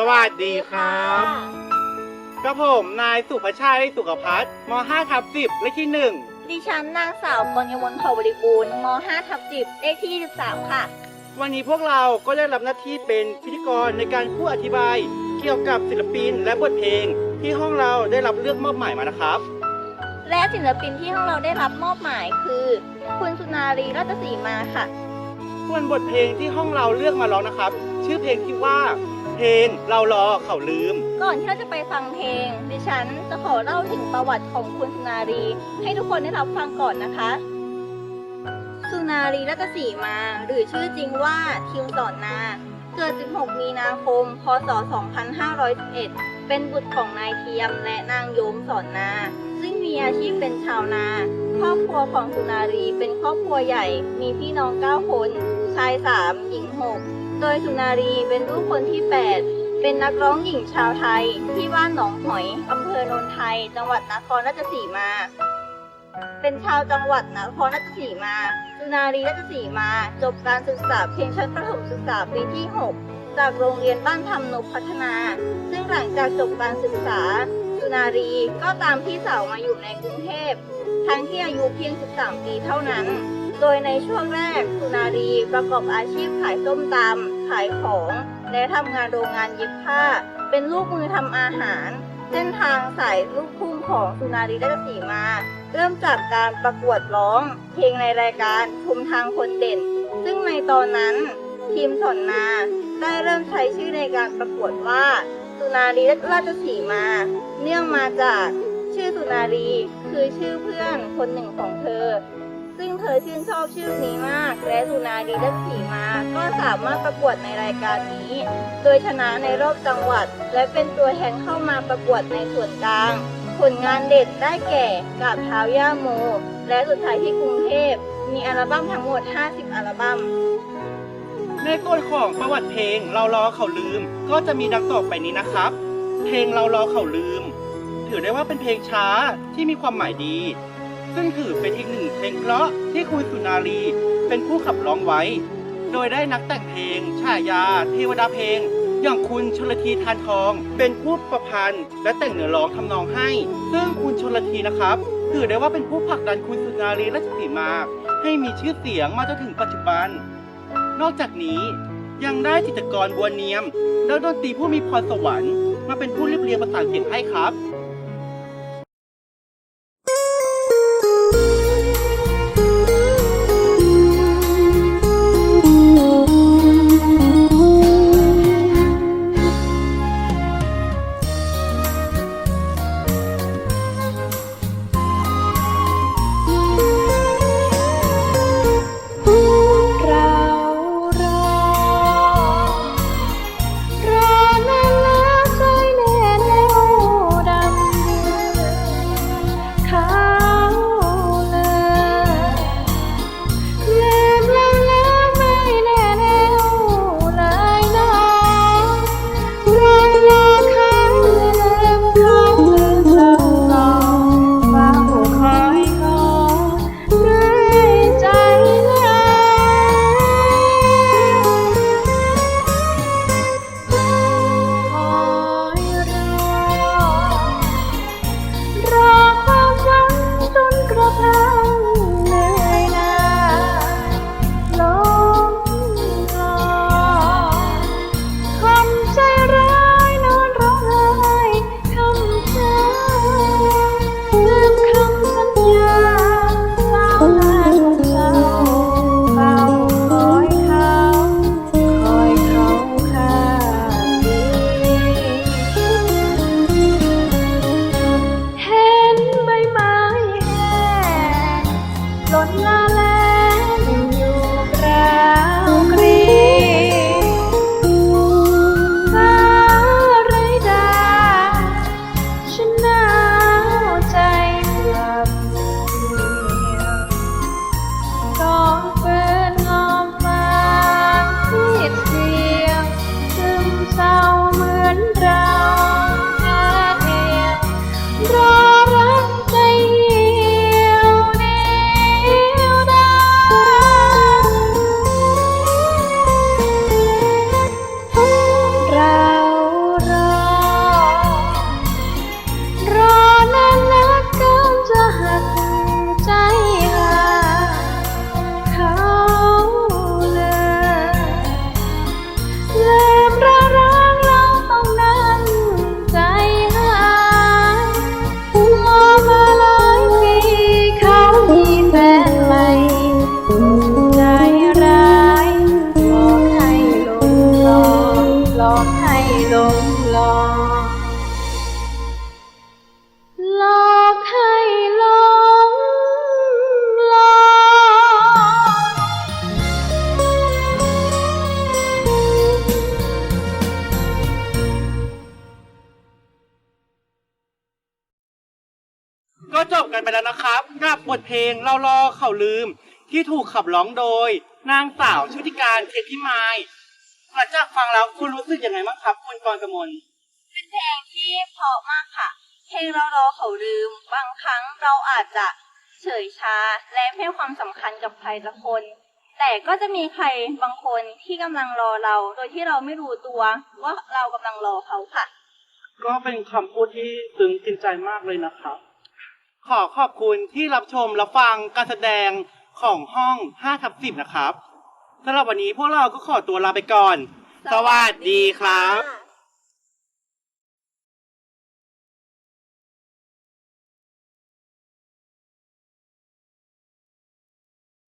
สวัสดีครับกับผมนายสุภชัยสุขพัฒน์ม 5 ทับ10เลขที่หนึ่งดิฉันนางสาวกรยมลเผ่าบริบูรณ์ม5ทับ10เลขที่13ค่ะวันนี้พวกเราก็ได้รับหน้าที่เป็นพิธีกรในการพูดอธิบาย เกี่ยวกับศิลปินและบทเพลง ที่ห้องเราได้รับเลือกมอบหมายมานะครับ และศิลปินที่ห้องเราได้รับมอบหมายคือ คุณสุนารีราชสีมาค่ะ ส่วนบทเพลงที่ห้องเราเลือกมาร้องนะครับ ชื่อเพลงที่ว่า เพลง เรารอเขาลืม ก่อนที่เราจะไปฟังเพลง ดิฉันจะขอเล่าถึงประวัติของคุณสุนารี ให้ทุกคนได้รับฟังก่อนนะคะ สุนารีรัตศรีมา หรือชื่อจริงว่าทิวสอนนา เกิด 16 มีนาคม พศ 2511 เป็นบุตรของนายเทียมและนางโยมสอนนา ซึ่งมีอาชีพเป็นชาวนาครอบครัวของสุนารีเป็นครอบครัวใหญ่ มีพี่น้อง 9 คน ชาย 3 หญิง 6 โดยสุนารีเป็นลูกคนที่ 8 เป็นนักร้องหญิงชาวไทย ที่บ้านหนองหอยอำเภอโนนไทย จังหวัดนครราชสีมา เป็นชาวจังหวัดนครราชสีมา สุนารีราชสีมา จบการศึกษาเพียงชั้นประถมศึกษาปีที่ 6 จากโรงเรียนบ้านธรรมนพพัฒนา ซึ่งหลังจากจบการศึกษา สุนารีก็ตามพี่สาวมาอยู่ในกรุงเทพทั้งที่อายุเพียง 13 ปีเท่านั้น โดยในช่วงแรกสุนารีประกอบอาชีพขายส้มตำขายของ และทำงานโรงงานเย็บผ้า เป็นลูกมือทำอาหาร เส้นทางสายลูกทุ่งของสุนารีราชสีมา เริ่มจากการประกวดร้อง เพลงในรายการชุมทางคนเด่น ซึ่งในตอนนั้น ทีมสอนนาได้เริ่มใช้ชื่อในการประกวดว่าสุนารีราชสีมา เนื่องมาจากชื่อสุนารีคือชื่อเพื่อนคนหนึ่งของเธอ ซึ่งเธอชื่นชอบชื่อนี้มาก และสุนารีราชสีมา ก็สามารถประกวดในรายการนี้ โดยชนะในรอบจังหวัด และเป็นตัวแทนเข้ามาประกวดในส่วนกลาง ผลงานเด่นได้แก่กาบเท้าย่าโม และสุดท้ายที่กรุงเทพ มีอัลบั้มทั้งหมด 50 อัลบั้ม ในส่วนของประวัติเพลงเรารอเขาลืม ก็จะมีดังต่อไปนี้นะครับ เพลงเรารอเขาลืม ถือได้ว่าเป็นเพลงช้าที่มีความหมายดี ซึ่งถือเป็นอีกหนึ่งเพลงเพราะที่คุณสุนารีเป็นผู้ขับร้องไว้ โดยได้นักแต่งเพลงฉายา เทวดาเพลง อย่างคุณชลทีทานทอง เป็นผู้ประพันธ์ และแต่งเนื้อร้องทำนองให้ ซึ่งคุณชลทีนะครับ ถือได้ว่าเป็นผู้ผลักดันคุณสุนารีราชสีมา ให้มีชื่อเสียงมาจนถึงปัจจุบัน นอกจากนี้ยังได้จิตรกรบัวเนียมและดนตรีผู้มีพรสวรรค์มาเป็นผู้เรียบเรียงประสานเสียงให้ครับ กันไปแล้วนะครับ กับบทเพลงเรารอเขาลืม ที่ถูกขับร้องโดย นางสาวชุติการเทพิมายหลังจากฟังแล้วคุณรู้สึกยังไงบ้างครับ คุณกรกมลเป็นเพลงที่เพราะมากค่ะเพลงเรารอเขาลืม บางครั้งเราอาจจะเฉยชาและไม่ให้ความสำคัญกับใครสักคน แต่ก็จะมีใครบางคนที่กำลังรอเรา โดยที่เราไม่รู้ตัวว่าเรากำลังรอเขาค่ะ ก็เป็นคำพูดที่ซึ้งกินใจมากเลยนะครับ ขอขอบคุณที่รับชมรับฟังการแสดงของห้อง5ทับ10 นะครับสำหรับวันนี้พวกเราก็ขอตัวลาไปก่อน สวัสดีครับ